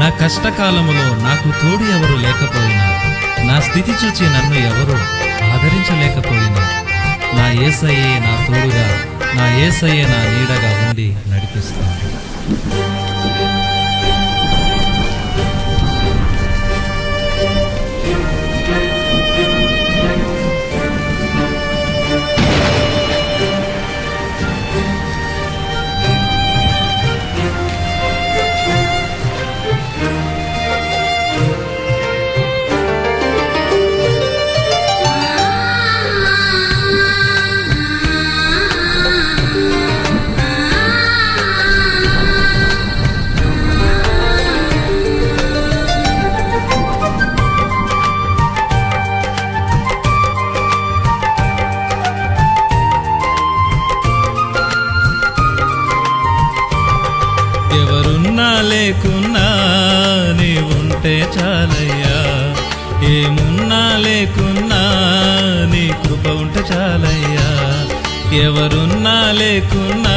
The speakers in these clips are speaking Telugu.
నా కష్టకాలములో నాకు తోడు ఎవరు లేకపోయినా నా స్థితి చూచి నన్ను ఎవరు ఆదరించలేకపోయినా నా ఏసయ్యే నా తోడుగా నా ఏసయ్యే నా నీడగా ఉండి నడిపిస్తాను. ఏమున్నా లేకున్నా నీ కృప ఉంటే చాలయ్యా. ఎవరున్నా లేకున్నా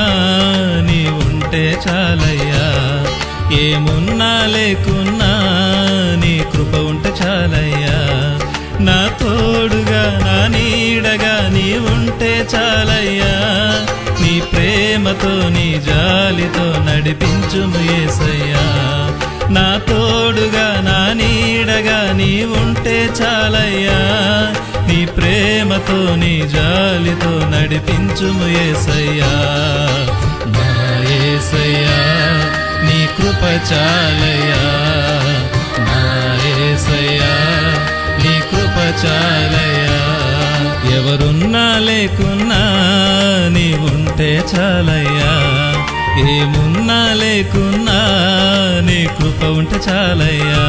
నీ ఉంటే చాలయ్యా. ఏమున్నా లేకున్నా నీ కృప ఉంటే చాలయ్యా. నా తోడుగా నా నీడగా నీ ఉంటే చాలయ్యా. నీ ప్రేమతో నీ జాలితో నడిపించుము ఏసయ్యా నాతో నీ ఉంటే చాలయ్యా. నీ ప్రేమతో నీ జాలితో నడిపించుము యేసయ్యా నా నీ కృప చాలయ్యా. నా నీ కృప చాలయ్యా. ఎవరున్నా లేకున్నా నీ ఉంటే చాలయ్యా. ఏమున్నా లేకున్నా నీ కృప ఉంటే చాలయ్యా.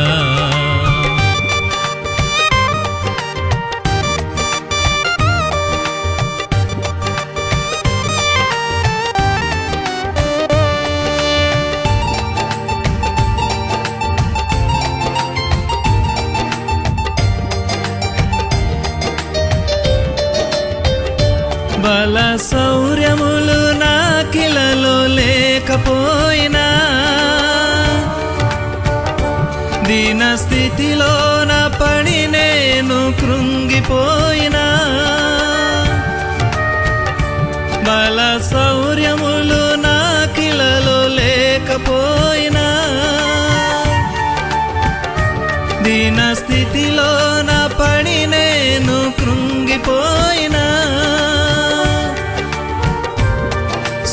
బల శౌర్యములు నాకిలలో లేకపోయినా దీన స్థితిలోన పడి నేను కృంగిపోయి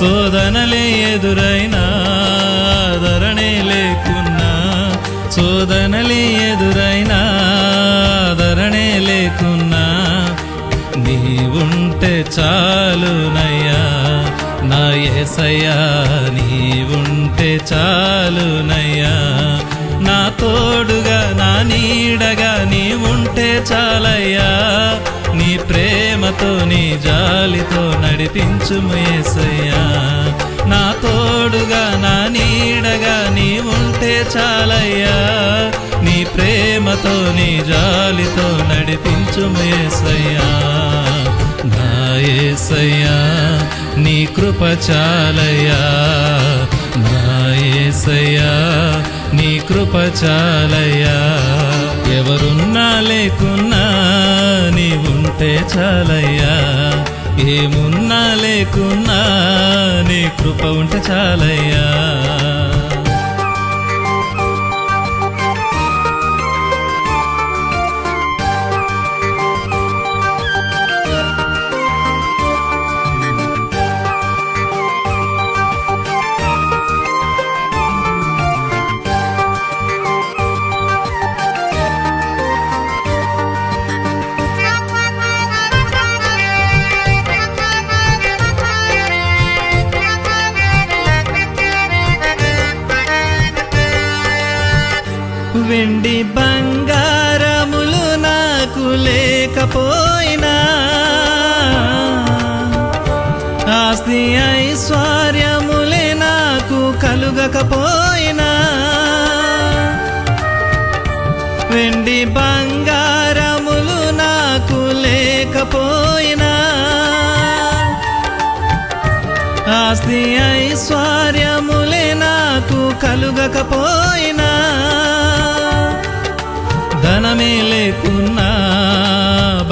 శోధనలే ఎదురైనా ఆదరణే లేకున్నా. శోధనలే ఎదురైనా ఆదరణే లేకున్నా. నీవుంటే చాలునయ్యా నా ఏసయ్యా నీవుంటే చాలునయ్యా. నా తోడుగా నా నీడగా నీ ఉంటే చాలయ్యా. నీ ప్రేమతో నీ జాలితో నడిపించుము ఏసయ్యా. నా తోడుగా నా నీడగా నీ ఉంటే చాలయ్యా. నీ ప్రేమతో నీ జాలితో నడిపించుము ఏసయ్యా. నా ఏసయ్యా నీ కృప చాలయ్యా. నా ఏసయ్యా నీ కృప చాలయ్యా. ఎవరున్నా లేకున్నా నీ ఉంటే చాలయ్యా. ఏమున్నా లేకున్నా నీ కృప ఉంటే చాలయ్యా. పోయినా. ఆస్తి ఐశ్వర్యములే నాకు కలుగకపోయినా. వెండి బంగారములు నాకు లేకపోయినా. ఆస్తి ఐశ్వర్యములే నాకు కలుగకపోయినా.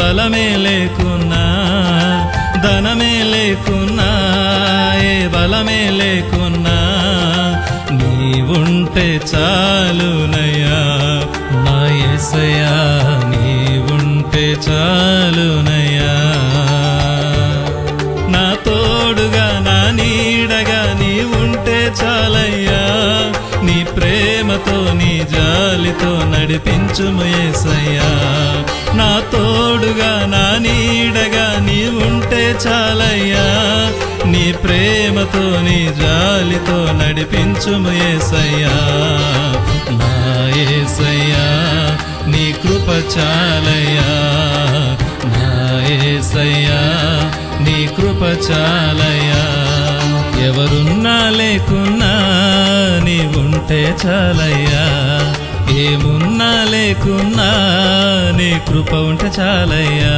బలమే లేకున్నా ధనమే లేకున్నా ఏ బలమే లేకున్నా నీవుంటే చాలునయ్యా నా ఎసయా నీవుంటే చాలునయ్యా నా తోడుగా నా నీడగా నీవుంటే చాలయ్యా. జాలితో నడిపించుము ఏసయ్యా. నా తోడుగా నా నీడగా నీ ఉంటే చాలయ్యా. నీ ప్రేమతో నీ జాలితో నడిపించుము ఏసయ్యా. నా ఏసయ్యా నీ కృప చాలయ్యా. నా ఏసయ్యా నీ కృప చాలయ్యా. ఎవరున్నా లేకున్నా నీ ఉంటే చాలయ్యా. ఏమున్నా లేకున్నా నీ కృప ఉంటే చాలయ్యా.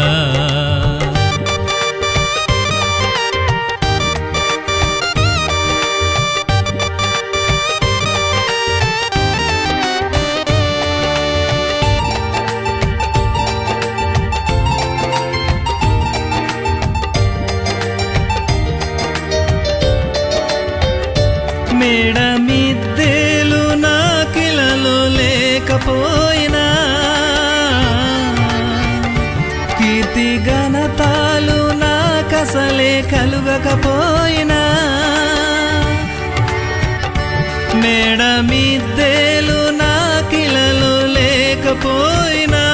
లేకపోయినా కీర్తి ఘనతాలు నా కసలే కలుగకపోయినా మేడ మిద్దెలు నా కిలలో లేకపోయినా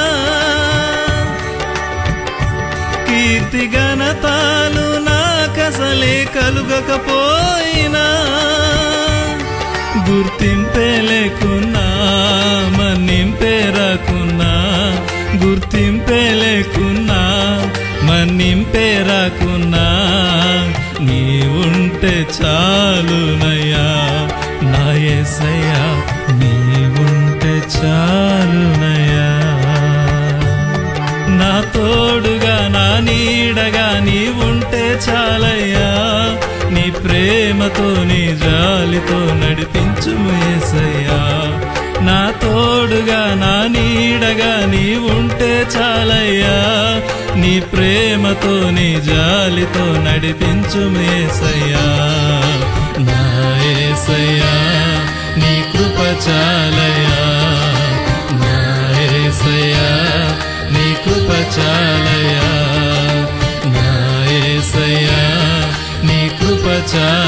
కీర్తి ఘనతాలు నా కసలే కలుగకపోయినా గుర్తింపే లేకున్నా మన్నింపే రాకున్నా గుర్తింపే లేకున్నా మన్నింపే రాకున్నా నీ ఉంటే చాలునయ్యా నా యేసయ్యా నీ ఉంటే చాలునయ్యా నా తోడుగా నా నీడగా నీ ఉంటే చాలయ్యా. నీ ప్రేమతో నీ జాలితో నడిపించుము ఏసయ్యా. నా తోడుగా నా నీడగా నీ ఉంటే చాలయ్యా. నీ ప్రేమతో నీ జాలితో నడిపించుము యేసయ్యా నా ఏసయ్యా నీ కృప చాలయ్యా. నా ఏసయ్యా నీ కృప చాలయ్యా. కృప